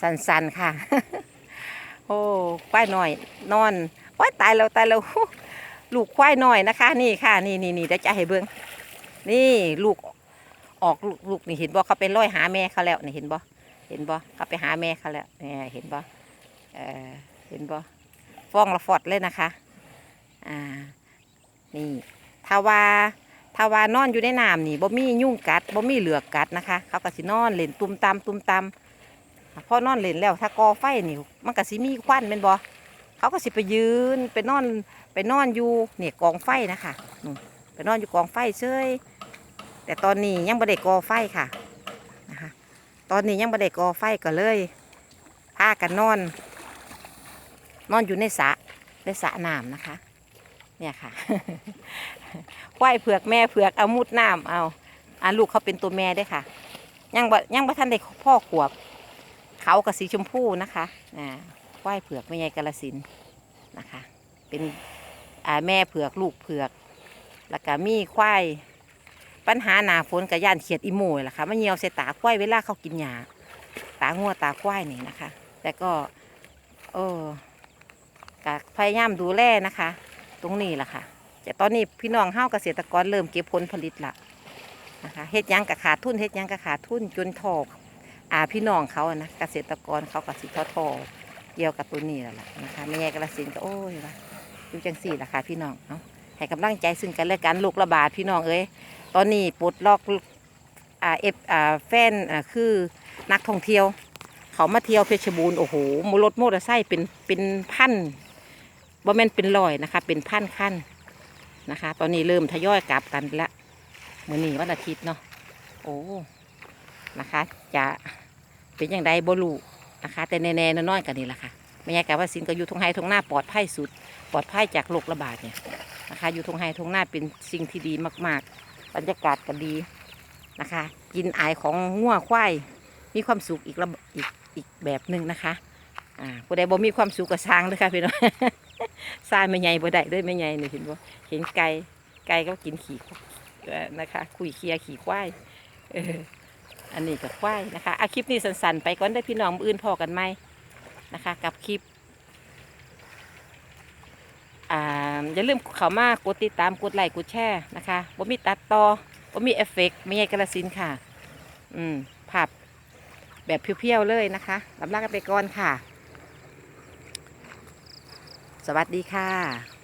สันๆค่ะ โอ้ควายหน่อย นอนว้ายตายแล้วตายแล้วลูกควายหน่อยนะคะ นี่ค่ะ นี่นี่นี่เดี๋ยวจะให้เบิ้งนี่ลูกออกลูกลูกนี่เห็นบ่เขาไปร้อยหาแม่เขาแล้วนี่เห็นบ่เห็นบ่เขาไปหาแม่เขาแล้วเนี่ยเห็นบ่เออเห็นบ่ฟ้องละฟอดเลยนะคะอ่านี่ถ้าว่าถ้าว่านอนอยู่ในน้ำนี่บ่มียุ่งกัดบ่มีเหลือกกัดนะคะ เขาก็สินอนเล่นตุมตามตุมตาม พอนอนเล่นแล้ว ถ้ากอไฟนี่มันก็สิมีควันเป็นบ่เขาก็สิไปยืนไปนอนไปนอนอยู่เนี่ยกองไฟนะคะไปนอนอยู่กองไฟเฉยแต่ตอนนี้ยังไม่ได้กอไฟค่ะนะคะตอนนี้ยังไม่ได้กอไฟก็เลยพากันนอน นอนอยู่ในสระในสระน้ำนะคะ เนี่ยค่ะควายเผือกแม่เผือกเอามุดน้ำเอาอ่าลูกเขาเป็นตัวแม่ด้วยค่ะ ยังบ่ยังบ่ทันได้พ่อขวบ ขากับสีชมพูนะคะอ่าควายเผือกแม่ใหญ่กาลสินนะคะ เป็นอ่าแม่เผือกลูกเผือก แล้วก็มีควายปัญหาหนาฝนกับย่านเขียดอีโมยล่ะค่ะมันเหี่ยวใส่ตาควายเวลาเขากินหญ้าตางัวตาควายนี่นะคะ แต่ก็เออกพยายามดูแลนะคะ ตรงนี้ล่ะค่ะแต่ตอนนี้พี่น้องเฮาเกษตรกรเริ่มเก็บผลผลิตละนะคะเฮ็ดยังกับขาดทุนเฮ็ดยังกับขาดทุนจนทอก อาพี่น้องเขาอะนะเกษตรกรเขากับสิทอทอเกี่ยวกับตัวนี้แล้วล่ะนะคะแม่ใหญ่กระสินก็โอ้ยว่าอยู่จังสี่ล่ะค่ะพี่น้องเนาะให้กำลังใจซึ่งกันและกันลูกระบาดพี่น้องเอ้ยตอนนี้ปลดล็อกอ่าเอฟอ่าแฟนอ่าคือนักท่องเที่ยว เขามาเที่ยวเพชรบูรณ์โอ้โหมรถโมอเตอร์ไซค์เป็นเป็นพันบ่แม่นเป็นร้อยนะคะ เป็นพันขั้นนะคะ ตอนนี้เริ่มทยอยกลับกันละมื้อนี้วันอาทิตย์เนาะโอ้ นะคะ จะเป็นอย่างไรบ่รู้นะคะ แต่แน่ๆน้อยๆกันนี่แหละค่ะไม่ใช่กับว่าสินก็อยู่ทงไฮทงหน้าปลอดภัยสุด ปลอดภัยจากโรคระบาดเนี่ยนะคะอยู่ทงไฮทงหน้าเป็นสิ่งที่ดีมาก ๆ บรรยากาศก็ดีนะคะ กินอายของงัวควายมีความสุขอีกระอีกอีกแบบหนึ่งนะคะอ่าผู้ใดบ่มีความสุขก็สร้างเลยค่ะพี่น้องสร้างไม่ใหญ่บ่ได้ด้วยไม่ใหญ่นี่เห็นบ่เห็นไก่ไก่ก็กินขี่นะคะ คุยเคลียขี่ควายเออ อันนี้กับควายนะคะอาคลิปนี้สั้นๆไปก่อนได้พี่น้องมื้ออื่นพอกันไหมนะคะ กับคลิปอ่าอย่าลืมเข้ามากดติดตามกดไลค์กดแชร์นะคะบ่มีตัดต่อบ่มีเอฟเฟกต์ไม่ใช่กระสินค่ะ อืมภาพแบบเพียวๆเลยนะคะลำลากันไปก่อนค่ะ สวัสดีค่ะ